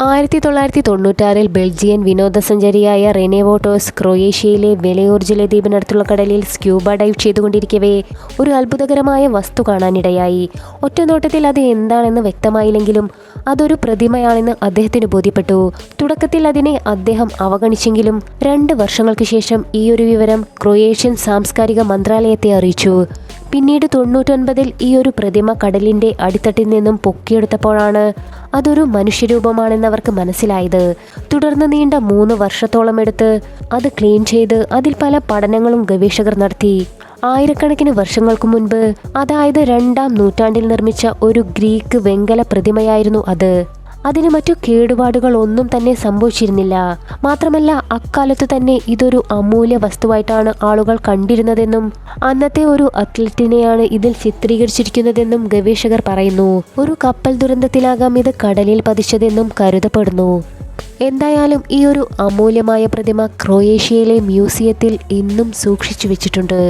ആയിരത്തി തൊള്ളായിരത്തി തൊണ്ണൂറ്റാറിൽ Belgian വിനോദസഞ്ചാരിയായ Rene വോട്ടോസ് ക്രൊയേഷ്യയിലെ വെലയോർജിലെ ദ്വീപിനടുത്തുള്ള കടലിൽ സ്ക്യൂബ ഡൈവ് ചെയ്തുകൊണ്ടിരിക്കവേ ഒരു അത്ഭുതകരമായ വസ്തു കാണാനിടയായി. ഒറ്റനോട്ടത്തിൽ അത് എന്താണെന്ന് വ്യക്തമായില്ലെങ്കിലും അതൊരു പ്രതിമയാണെന്ന് അദ്ദേഹത്തിന് ബോധ്യപ്പെട്ടു. തുടക്കത്തിൽ അതിനെ അദ്ദേഹം അവഗണിച്ചെങ്കിലും രണ്ട് വർഷങ്ങൾക്ക് ശേഷം ഈ ഒരു വിവരം ക്രൊയേഷ്യൻ സാംസ്കാരിക മന്ത്രാലയത്തെ അറിയിച്ചു. പിന്നീട് തൊണ്ണൂറ്റൊൻപതിൽ ഈ ഒരു പ്രതിമ കടലിന്റെ അടിത്തട്ടിൽ നിന്നും പൊക്കിയെടുത്തപ്പോഴാണ് അതൊരു മനുഷ്യരൂപമാണെന്ന് അവർക്ക് മനസ്സിലായത്. തുടർന്ന് നീണ്ട മൂന്ന് വർഷത്തോളം എടുത്ത് അത് ക്ലീൻ ചെയ്ത് അതിൽ പല പഠനങ്ങളും ഗവേഷകർ നടത്തി. ആയിരക്കണക്കിന് വർഷങ്ങൾക്ക് മുൻപ് അതായത് രണ്ടാം നൂറ്റാണ്ടിൽ നിർമ്മിച്ച ഒരു ഗ്രീക്ക് വെങ്കല പ്രതിമയായിരുന്നു അത്. അതിന് മറ്റു കേടുപാടുകൾ ഒന്നും തന്നെ സംഭവിച്ചിരുന്നില്ല. മാത്രമല്ല അക്കാലത്ത് തന്നെ ഇതൊരു അമൂല്യ വസ്തുവായിട്ടാണ് ആളുകൾ കണ്ടിരുന്നതെന്നും അന്നത്തെ ഒരു അത്ലറ്റിനെയാണ് ഇതിൽ ചിത്രീകരിച്ചിരിക്കുന്നതെന്നും ഗവേഷകർ പറയുന്നു. ഒരു കപ്പൽ ദുരന്തത്തിലാകാം ഇത് കടലിൽ പതിച്ചതെന്നും കരുതപ്പെടുന്നു. എന്തായാലും ഈ ഒരു അമൂല്യമായ പ്രതിമ ക്രൊയേഷ്യയിലെ മ്യൂസിയത്തിൽ ഇന്നും സൂക്ഷിച്ചു വെച്ചിട്ടുണ്ട്.